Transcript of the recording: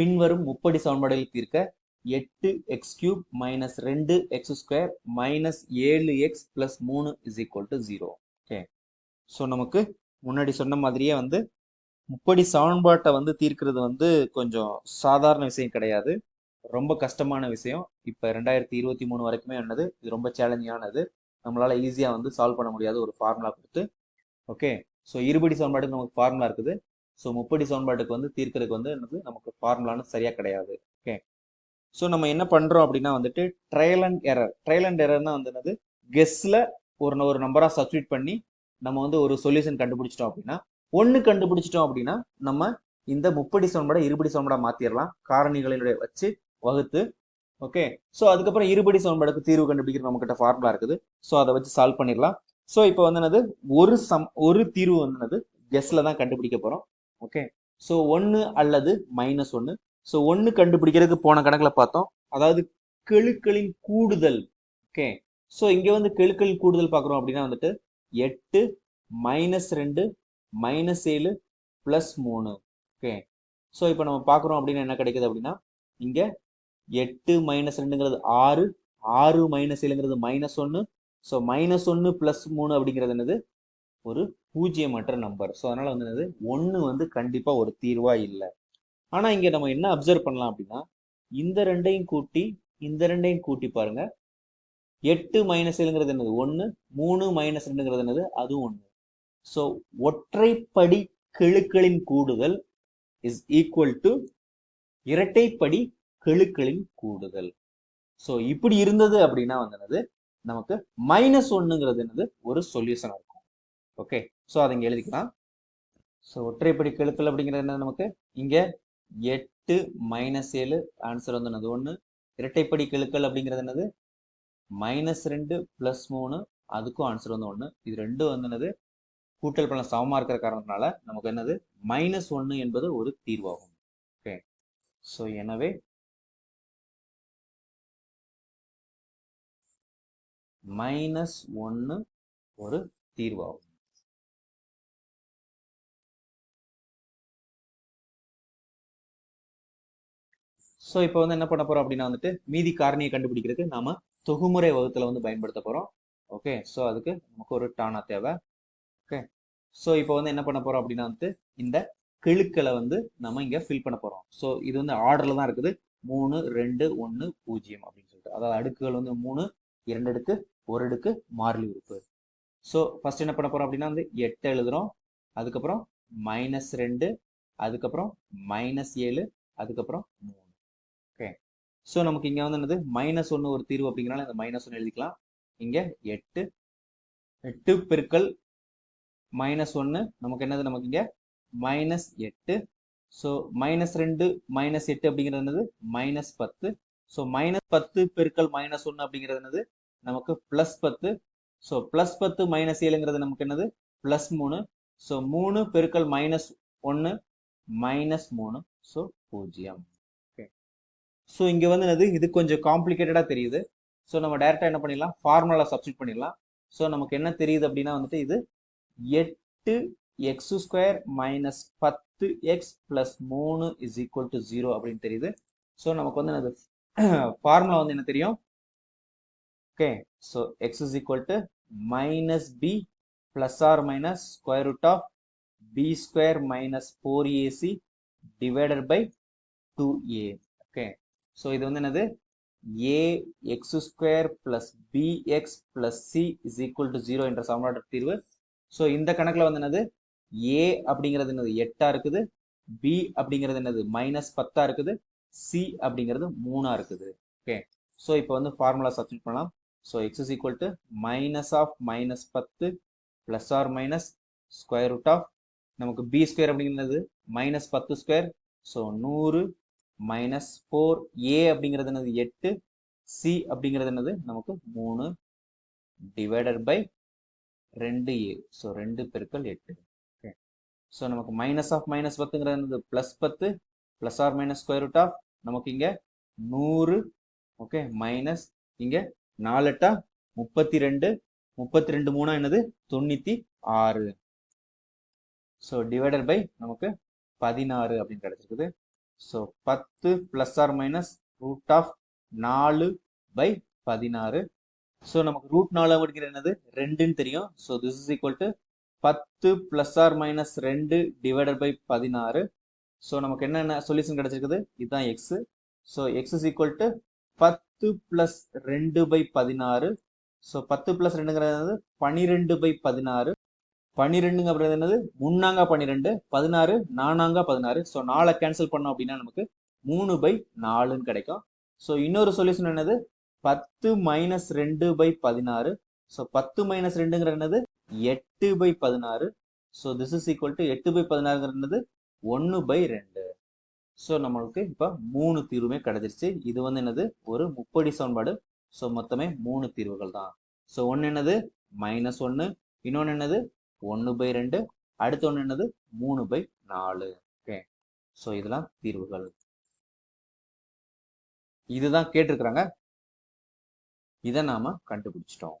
பின்வரும் முப்படி சமன்பாடுகள் தீர்க்க எட்டு எக்ஸ் கியூப் மைனஸ் ரெண்டு எக்ஸ் ஸ்கொயர் மைனஸ் ஏழு எக்ஸ் பிளஸ் மூணு is equal to zero okay so நமக்கு முன்னாடி சொன்ன மாதிரியே வந்து முப்படி சமன்பாட்டை வந்து தீர்க்கிறது வந்து கொஞ்சம் சாதாரண விஷயம் கிடையாது. ரொம்ப கஷ்டமான விஷயம். இப்போ ரெண்டாயிரத்தி இருபத்தி மூணு வரைக்குமே என்னது? இது ரொம்ப சேலஞ்சிங்கானது நம்மளால ஈஸியாக வந்து சால்வ் பண்ண முடியாத ஒரு ஃபார்முலா கொடுத்து. ஓகே ஸோ இருபடி சமன்பாட்டுக்கு நமக்கு ஃபார்முலா இருக்குது. ஸோ முப்படி சமன்பாட்டுக்கு வந்து தீர்க்கறதுக்கு வந்து என்னது? நமக்கு ஃபார்முலான்னு சரியாக கிடையாது. ஓகே ஸோ நம்ம என்ன பண்ணுறோம் அப்படின்னா வந்துட்டு trial and error trial and எரர்னா வந்து என்னது? கெஸ்ஸில் ஒரு ஒரு நம்பராக சப்ஸ்டியூட் பண்ணி நம்ம வந்து ஒரு சொல்யூஷன் கண்டுபிடிச்சிட்டோம் அப்படின்னா ஒன்று கண்டுபிடிச்சிட்டோம் அப்படின்னா நம்ம இந்த முப்படி சமன்பாடை இருபடி சமன்பாடாக மாத்திரலாம். காரணிகளினுடைய வச்சு வகுத்து ஓகே ஸோ அதுக்கப்புறம் இருபடி சமன்பாடுக்கு தீர்வு கண்டுபிடிக்கிற நம்மக்கிட்ட ஃபார்முலா இருக்குது. ஸோ அதை வச்சு சால்வ் பண்ணிடலாம். ஸோ இப்போ வந்து என்னது? ஒரு சம் ஒரு தீர்வு வந்து என்னது? கெஸ்ல தான் கண்டுபிடிக்க போகிறோம் ஓகே ஸோ ஒன்று அல்லது மைனஸ் ஒன்று ஸோ ஒன்று கண்டுபிடிக்கிறதுக்கு போன கணக்கில் பார்த்தோம். அதாவது கெழுக்களின் கூடுதல். ஓகே ஸோ இங்கே வந்து கெழுக்களின் கூடுதல் பார்க்குறோம் அப்படின்னா வந்துட்டு எட்டு மைனஸ் ரெண்டு மைனஸ் ஏழு ப்ளஸ் மூணு. ஓகே ஸோ இப்போ நம்ம பார்க்குறோம் அப்படின்னா என்ன கிடைக்குது அப்படின்னா இங்கே எட்டு மைனஸ் ரெண்டுங்கிறது ஆறு ஆறு மைனஸ் ஏழுங்கிறது மைனஸ் ஒன்று ஸோ மைனஸ் ஒன்று ப்ளஸ் மூணு அப்படிங்கிறது என்னது? ஒரு பூஜ்ஜியமற்ற நம்பர் ஸோ அதனால் வந்து என்னது? ஒன்று வந்து கண்டிப்பாக ஒரு தீர்வாக இல்லை. ஆனால் இங்கே நம்ம என்ன அப்சர்வ் பண்ணலாம் அப்படின்னா இந்த ரெண்டையும் கூட்டி இந்த ரெண்டையும் கூட்டி பாருங்க. எட்டு மைனஸ் ஏழுங்கிறது என்னது? ஒன்று மூணு மைனஸ் ரெண்டுங்கிறது என்னது? அதுவும் ஒன்று ஸோ ஒற்றைப்படி கெழுக்களின் கூடுதல் இஸ் ஈக்குவல் டு இரட்டைப்படி கெழுக்களின் கூடுதல். ஸோ இப்படி இருந்தது அப்படின்னா வந்து என்னது? நமக்கு மைனஸ் ஒன்னுங்கிறது என்னது? ஒரு சொல்யூஷன் இருக்கும். ஓகே ஸோ அதை இங்கே எழுதிக்கலாம். ஸோ ஒற்றைப்படி கெழுக்கள் அப்படிங்கிறது என்ன நமக்கு? இங்கே எட்டு மைனஸ் ஏழு ஆன்சர் வந்து என்னது? ஒன்று இரட்டைப்படி கெழுக்கள் அப்படிங்கிறது என்னது? மைனஸ் ரெண்டு ப்ளஸ் மூணு அதுக்கும் ஆன்சர் வந்து ஒன்று இது ரெண்டும் வந்து என்னது? கூட்டல் பலன் சமமாக இருக்கிற காரணத்தினால நமக்கு என்னது? மைனஸ் ஒன்று என்பது ஒரு தீர்வாகும். ஓகே ஸோ எனவே மைனஸ் ஒன்று ஒரு தீர்வாகும். ஸோ இப்போ வந்து என்ன பண்ண போறோம் அப்படின்னா வந்துட்டு மீதி காரணியை கண்டுபிடிக்கிறதுக்கு நாம தொகுமுறை வகுத்துல வந்து பயன்படுத்த போறோம். ஓகே ஸோ அதுக்கு நமக்கு ஒரு டானா தேவை. ஓகே ஸோ இப்போ வந்து என்ன பண்ண போறோம் அப்படின்னா வந்துட்டு இந்த கிழுக்களை வந்து நம்ம இங்க ஃபில் பண்ண போறோம். ஸோ இது வந்து ஆர்டர்ல தான் இருக்குது. மூணு ரெண்டு ஒன்று பூஜ்ஜியம் அப்படின்னு சொல்லிட்டு. அதாவது அடுக்குகள் வந்து மூணு இரண்டு அடுக்கு ஒரு அடுக்கு மாறிலி உறுப்பு. ஸோ ஃபர்ஸ்ட் என்ன பண்ண போறோம் அப்படின்னா வந்து எட்டு எழுதுறோம். அதுக்கப்புறம் மைனஸ் ரெண்டு அதுக்கப்புறம் மைனஸ் ஏழு அதுக்கப்புறம் மூணு. ஸோ நமக்கு இங்கே வந்து என்னது? மைனஸ் ஒன்று ஒரு தீர்வு அப்படிங்கிறனால இந்த மைனஸ் ஒன்று எழுதிக்கலாம். இங்கே எட்டு. எட்டு பெருக்கல் மைனஸ் ஒன்று நமக்கு என்னது? நமக்கு இங்கே மைனஸ் எட்டு. ஸோ மைனஸ் ரெண்டு மைனஸ் எட்டு அப்படிங்கிறது என்னது? மைனஸ் பத்து. ஸோ மைனஸ் பத்து பெருக்கள் மைனஸ் ஒன்று அப்படிங்கிறது என்னது? நமக்கு ப்ளஸ் பத்து. ஸோ ப்ளஸ் பத்து மைனஸ் ஏழுங்கிறது நமக்கு என்னது? ப்ளஸ் மூணு. ஸோ மூணு பெருக்கள் மைனஸ் ஒன்று மைனஸ் மூணு. ஸோ பூஜ்ஜியம். ஸோ இங்கே வந்து என்னது? இது கொஞ்சம் காம்ப்ளிகேட்டடாக தெரியுது. ஸோ நம்ம டேரெக்டாக என்ன பண்ணிடலாம்? ஃபார்முலா சப்ஸ்டியூட் பண்ணிடலாம். ஸோ நமக்கு என்ன தெரியுது அப்படின்னா வந்துட்டு இது எட்டு எக்ஸ் ஸ்கொயர் மைனஸ் பத்து எக்ஸ் பிளஸ் மூணு இஸ் ஈக்குவல் டு ஜீரோ அப்படின்னு தெரியுது. ஸோ நமக்கு வந்து என்னது? ஃபார்முலா வந்து என்ன தெரியும்? Okay so x is equal to minus b plus or minus square root of b square minus four ac divided by two a okay so இது வந்து என்னது? A x square plus b x plus c is equal to zero என்ற சமன்பாட்டு தீர்வு. So இந்த கணக்கில் வந்து என்னது? ஏ அப்படிங்கிறது என்னது? எட்டா இருக்குது. பி அப்படிங்கிறது என்னது? மைனஸ் பத்தா இருக்குது. சி அப்படிங்கிறது மூணா இருக்குது. ஓகே ஸோ இப்போ வந்து ஃபார்முலா சப்ஸ்டியூட் பண்ணலாம். So x is equal to minus of minus பத்து plus or minus square root of நமக்கு பி ஸ்கொயர் அப்படிங்கிறது மைனஸ் பத்து ஸ்கொயர் ஸோ நூறு மைனஸ் ஃபோர் ஏ அப்படிங்கிறது என்னது? எட்டு. சி அப்படிங்கிறது என்னது? நமக்கு மூணு. டிவைடட் பை ரெண்டு ஏ ஸோ ரெண்டு பெருக்கள் எட்டு. ஓகே ஸோ நமக்கு மைனஸ் ஆஃப் மைனஸ் பத்துங்கிறது என்னது? ப்ளஸ் பத்து. Plus or minus square root of நமக்கு இங்கே நூறு. ஓகே மைனஸ் இங்கே நாலெட்டா முப்பத்தி ரெண்டு முப்பத்தி ரெண்டு மூணா என்னது? தொண்ணூற்றி ஆறு. ஸோ டிவைடட் பை நமக்கு பதினாறு அப்படின்னு கிடைச்சிருக்குது. ஸோ பத்து plus or minus root of நாலு பை பதினாறு. ஸோ நமக்கு ரூட் நாலு அப்படிங்கிறது என்னது? ரெண்டுன்னு தெரியும். So this is equal to பத்து ப்ளஸ் ஆர் மைனஸ் ரெண்டு டிவைடட் பை பதினாறு. ஸோ நமக்கு என்னென்ன சொல்யூஷன் கிடைச்சிருக்குது? இதுதான் x so x is equal to பத்து ப்ளஸ் ரெண்டு பை பதினாறு. ஸோ பத்து ப்ளஸ் ரெண்டுங்கிறது என்னது? பனிரெண்டு பை பதினாறு. பன்னிரெண்டுங்க அப்புறம் என்னது? முன்னாங்க பன்னிரெண்டு பதினாறு நானாங்க பதினாறு. ஸோ நாலை கேன்சல் பண்ணோம் அப்படின்னா நமக்கு மூணு பை நாலுன்னு கிடைக்கும். ஸோ இன்னொரு சொல்யூஷன் என்னது? பத்து மைனஸ் ரெண்டு பை பதினாறு. ஸோ பத்து மைனஸ் ரெண்டுங்கிற என்னது? எட்டு பை பதினாறு. So this is equal to எட்டு பை பதினாறுங்கிறது என்னது? ஒன்று பை ரெண்டு. ஸோ நம்மளுக்கு இப்போ மூணு தீர்வுமே கிடைச்சிருச்சு. இது வந்து என்னது? ஒரு முப்படி சமன்பாடு. ஸோ மொத்தமே மூணு தீர்வுகள் தான் ஸோ ஒன்று என்னது? மைனஸ் ஒன்று இன்னொன்று என்னது? ஒன்று பை ரெண்டு அடுத்து ஒன்று என்னது? மூணு பை நாலு. ஓகே ஸோ இதெல்லாம் தீர்வுகள். இதுதான் கேட்டிருக்கிறாங்க. இதை நாம கண்டுபிடிச்சிட்டோம்.